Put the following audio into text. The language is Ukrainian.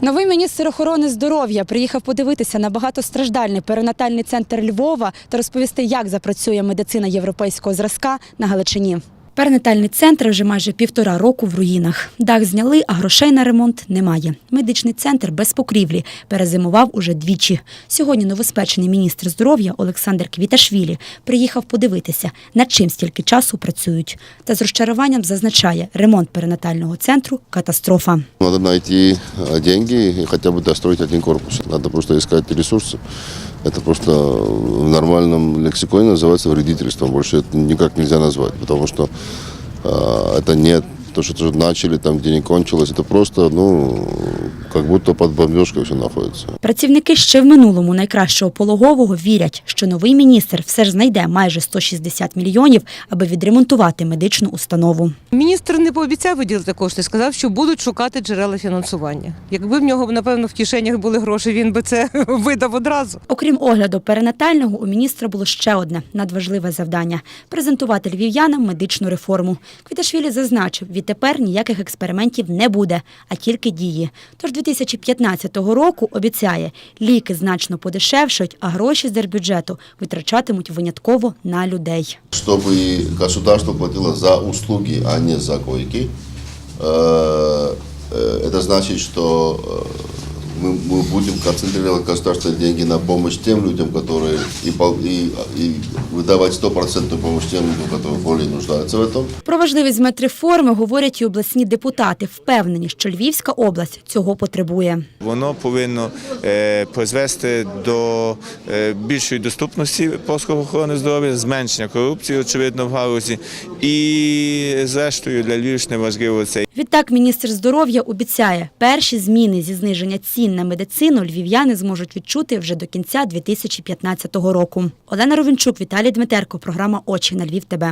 Новий міністр охорони здоров'я приїхав подивитися на багатостраждальний перинатальний центр Львова та розповісти, як запрацює медицина європейського зразка на Галичині. Перинатальний центр вже майже півтора року в руїнах. Дах зняли, а грошей на ремонт немає. Медичний центр без покрівлі перезимував уже двічі. Сьогодні новоспечений міністр здоров'я Олександр Квіташвілі приїхав подивитися, над чим стільки часу працюють. Та з розчаруванням зазначає, ремонт перинатального центру катастрофа. Надо найти э, деньги и хотя бы достроить один корпус. Надо просто искать ресурсы. Это просто в нормальном лексиконе называется вредительством. Больше это никак нельзя назвать, потому что э, это не то, что начали, там, где не кончилось. Это просто, ну, как будто под бомбежкой все находится. Працівники ще в минулому найкращого пологового вірять, що новий міністр все ж знайде майже 160 мільйонів, аби відремонтувати медичну установу. Міністр не пообіцяв виділити кошти, сказав, що будуть шукати джерела фінансування. Якби в нього, напевно, в кишенях були гроші, він би це видав одразу. Окрім огляду перинатального, у міністра було ще одне надважливе завдання презентувати львів'янам медичну реформу. Квіташвілі зазначив, відтепер ніяких експериментів не буде, а тільки дії. Тож 2015 року обіцяє, ліки значно подешевшають, а гроші з держбюджету витрачатимуть винятково на людей. Чтобы государство платило за услуги, а не за койки, э, э, это значит, что э, мы, мы будем концентрировать государственные деньги на помощь тем людям, которые и, пол- и, и выдавать стопроцентную помощь тем людям, которые более нуждаются в этом. Про важливість медреформи говорять і обласні депутати, впевнені, що Львівська область цього потребує. Воно повинно е, призвести до е, більшої доступності послуг охорони здоров'я, зменшення корупції, очевидно, в галузі. І зрештою для Львівщини важливо це Відтак міністр здоров'я обіцяє, перші зміни зі зниження цін на медицину львів'яни зможуть відчути вже до кінця 2015 року. Олена Ровенчук, Віталій Дмитерко, програма Очі на Львів. ТБ.